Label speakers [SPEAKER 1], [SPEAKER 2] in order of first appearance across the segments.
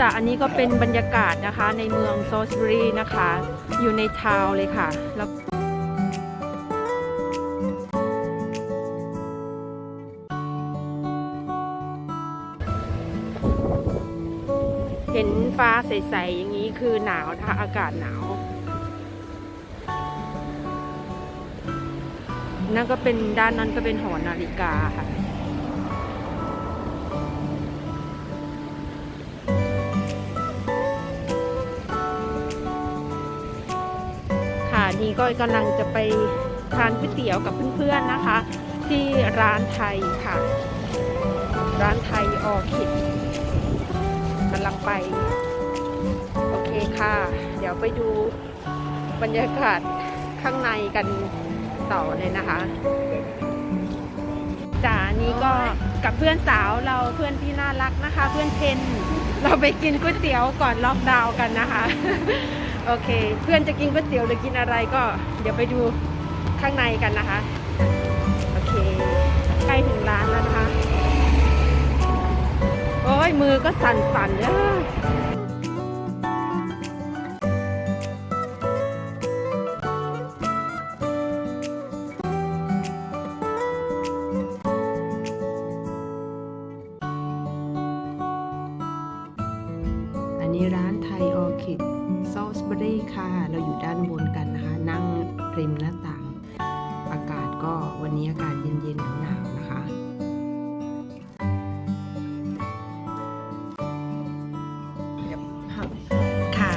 [SPEAKER 1] จากอันนี้ก็เป็นบรรยากาศนะคะในเมืองโซสบรีนะคะ อยู่ในทาวเลยค่ะ แล้วเห็นฟ้าใสๆอย่างนี้คือหนาวนะคะอากาศหนาว นั่นก็เป็นด้านนั้นก็เป็นหอนาฬิกาค่ะ นี่ก็กำลังจะไปทานก๋วยเตี๋ยวกับเพื่อนๆนะคะ ที่ร้านไทยค่ะ ร้านไทยออคิดกำลังไป โอเคค่ะ เดี๋ยวไปดูบรรยากาศข้างในกันต่อเลยนะคะจ๋านี่ก็กับเพื่อนสาวเราเพื่อนที่น่ารักนะคะ เพื่อนเพนเราไปกินก๋วยเตี๋ยวก่อนล็อกดาวน์กันนะคะ โอเค เพื่อนจะกินก๋วยเตี๋ยวหรือกินอะไรก็ เดี๋ยวไปดูข้างในกันนะคะ โอเค ใกล้ถึงร้านแล้วนะคะ โอ้ยมือก็สั่นๆเด้อ
[SPEAKER 2] นนี้ร้านไทยออคิดซอสเบอรี่ค่ะ เราอยู่ด้านบนกันนะคะ นั่งริมหน้าต่าง อากาศก็วันนี้อากาศเย็นๆหนาวนะคะ ค่ะ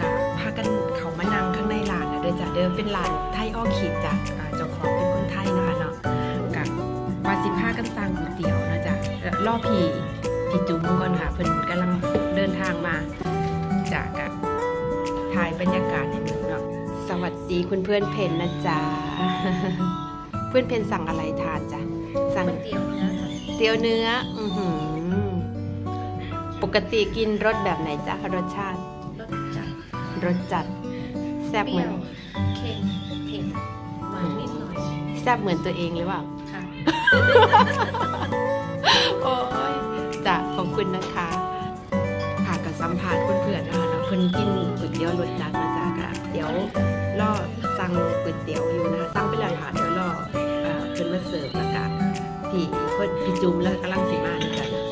[SPEAKER 2] กับพากันเขามานั่งข้างในร้านนะเดินจากเดิมเป็นร้านไทยออคิดจากเจ้าของเป็นคนไทยนะคะเนาะกับวาสิพากันสั่งก๋วยเตี๋ยวนะจ๊ะเอ่อรอพี่พี่จุ๋มก่อนค่ะเพิ่นกำลัง จากอะถ่ายบรรยากาศในเมืองเนาะสวัสดีคุณเพื่อนเพนนะจ๊ะเพื่อนเพนสั่งอะไรทานจ๊ะสั่ง
[SPEAKER 3] เตี๋ยวเนื้อค่ะ
[SPEAKER 2] เตี๋ยวเนื้ออือหือปกติกินรสแบบไหนจ๊ะรสชาติ
[SPEAKER 3] รสจัด
[SPEAKER 2] รสจัดแซ่บ
[SPEAKER 3] เป
[SPEAKER 2] เหมื
[SPEAKER 3] รี้
[SPEAKER 2] อยน
[SPEAKER 3] วเค็มเผ็ดหวานนิดหน่อย
[SPEAKER 2] แซ่บเหมือนตัวเองหรือเปล่า
[SPEAKER 3] ค่ะ
[SPEAKER 2] โอ้ยจ้ะขอบคุณนะคะค่ะ คนกินก๋วยเตี๋ยวรสจัดนะจ๊ะค่ะเดี๋ยวรอสั่งก๋วยเตี๋ยวอยู่นะคะสั่งไปแล้วค่ะเดี๋ยวรอเอ่อเพิ่นมาเสิร์ฟแล้วก็พี่เพิ่นพี่จุ๊มแล้วกำลังสีมานะจ๊ะ